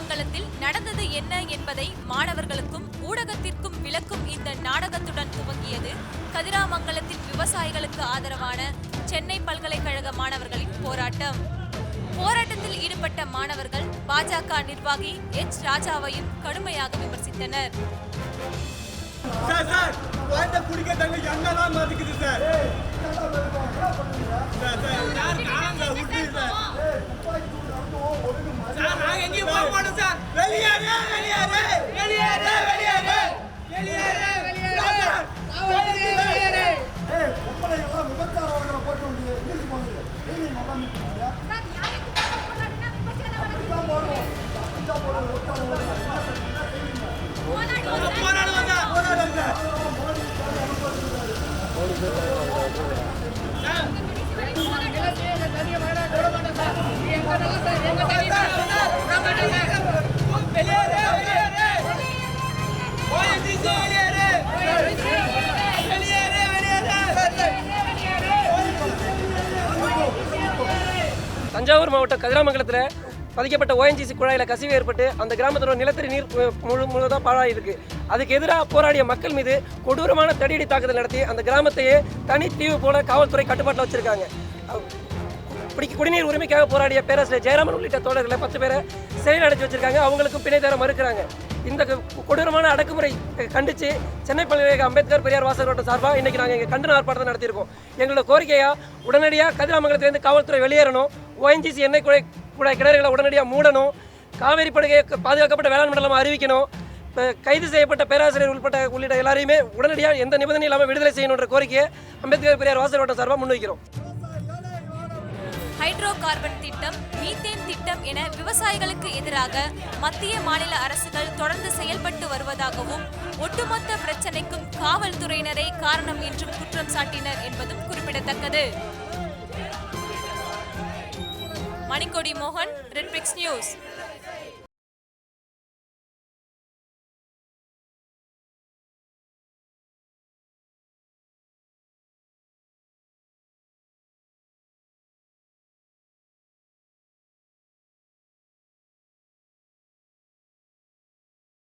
திருமங்கலத்தில் நடந்தது என்ன என்பதை மாணவர்களுக்கும் ஊடகத்திற்கும் விளக்கும் இந்த நாடகத்துடன் துவங்கியது. கதிராமங்கலத்தில் விவசாயிகளுக்கு ஆதரவான சென்னை பல்கலைக்கழக மாணவர்களின் போராட்டம். போராட்டத்தில் ஈடுபட்ட மாணவர்கள் பாஜக நிர்வாகி எச். ராஜாவையும் கடுமையாக விமர்சித்தனர். சார் சார் குடிக்க தங்க எங்கெல்லாம் மதிக்குது சார். தஞ்சாவூர் மாவட்டம் கதிராமங்கலத்தில் பதிக்கப்பட்ட ஓஎன்ஜிசி குழாயில் கசிவு ஏற்பட்டு அந்த கிராமத்தோட நிலத்தடி நீர் முழு முழுதாக பாழாயிருக்கு அதுக்கு எதிராக போராடிய மக்கள் மீது கொடூரமான தடியடி தாக்குதல் நடத்தி அந்த கிராமத்தையே தனி தீவு போல காவல்துறை கட்டுப்பாட்டில் வச்சிருக்காங்க. இப்படி குடி குடிநீர் உரிமைக்காக போராடிய பேராசிரியர் ஜெயராமன் உள்ளிட்ட தோழர்களை பத்து பேரை சிறையில் அடைச்சி வச்சிருக்காங்க. அவங்களுக்கும் பிணை தர மறுக்கிறாங்க. இந்த க- கொடூரமான அடக்குமுறை கண்டித்து சென்னை பல்கலைக்கழக அம்பேத்கர் பெரியார் வாசகர் சார்பாக இன்னைக்கு நாங்கள் எங்கள் கண்டன ஆர்ப்பாட்டத்தை நடத்தியிருக்கோம். எங்களோட கோரிக்கையாக உடனடியாக கதிராமங்கலத்திலேருந்து காவல்துறை வெளியேறணும். ஓஎன்ஜிசி எண்ணெய் குழை குழாய் கிணறுகளை உடனடியாக மூடணும். காவேரி படுகை பாதுகாக்கப்பட்ட வேளாண் மண்டலமாக அறிவிக்கணும். இப்போ கைது செய்யப்பட்ட பேராசிரியர் உள்பட்ட உள்ளிட்ட எல்லாரையுமே உடனடியாக எந்த நிபந்தனை இல்லாமல் விடுதலை செய்யணுன்ற கோரிக்கையை அம்பேத்கர் பெரியார் வாசல் வட்டம் சார்பாக முன்வைக்கிறோம். ஹைட்ரோ கார்பன் திட்டம் மீத்தேன் திட்டம் என விவசாயிகளுக்கு எதிராக மத்திய மாநில அரசுகள் தொடர்ந்து செயல்பட்டு வருவதாகவும் ஒட்டுமொத்த பிரச்சனைக்கும் காவல்துறையினரே காரணம் என்றும் குற்றம் சாட்டினர் என்பதும் குறிப்பிடத்தக்கது. மணிக்கொடி மோகன் ரெட்பிக்ஸ் நியூஸ்